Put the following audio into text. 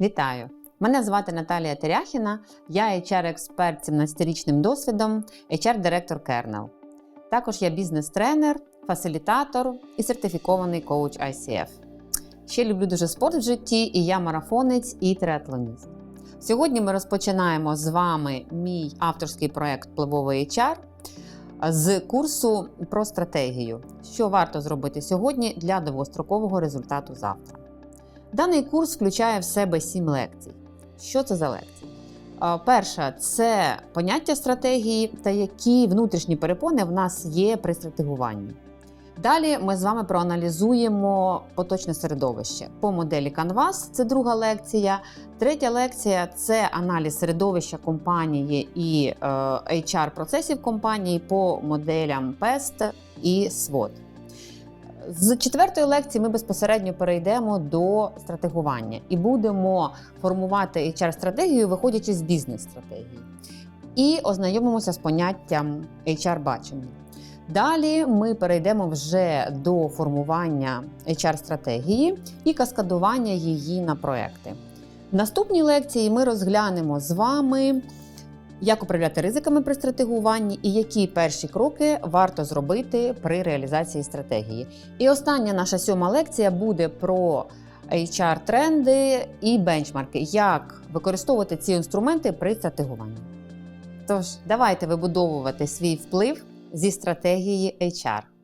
Вітаю! Мене звати Наталія Теряхіна, я HR-експерт з 17-річним досвідом, HR-директор Kernel. Також я бізнес-тренер, фасилітатор і сертифікований коуч ICF. Ще люблю дуже спорт в житті, і я марафонець і триатлоніст. Сьогодні ми розпочинаємо з вами мій авторський проект Пливовий HR з курсу про стратегію, що варто зробити сьогодні для довгострокового результату завтра. Даний курс включає в себе сім лекцій. Що це за лекції? Перша це поняття стратегії та які внутрішні перепони в нас є при стратегуванні. Далі ми з вами проаналізуємо поточне середовище по моделі Canvas, це друга лекція. Третя лекція це аналіз середовища компанії і е, HR-процесів компанії по моделям PEST і SWOT. З четвертої лекції ми безпосередньо перейдемо до стратегування і будемо формувати HR-стратегію, виходячи з бізнес-стратегії. І ознайомимося з поняттям HR-бачення. Далі ми перейдемо вже до формування HR-стратегії і каскадування її на проекти. В наступній лекції ми розглянемо з вами, як управляти ризиками при стратегуванні і які перші кроки варто зробити при реалізації стратегії. І остання наша сьома лекція буде про HR-тренди і бенчмарки, як використовувати ці інструменти при стратегуванні. Тож, давайте вибудовувати свій вплив зі стратегії HR.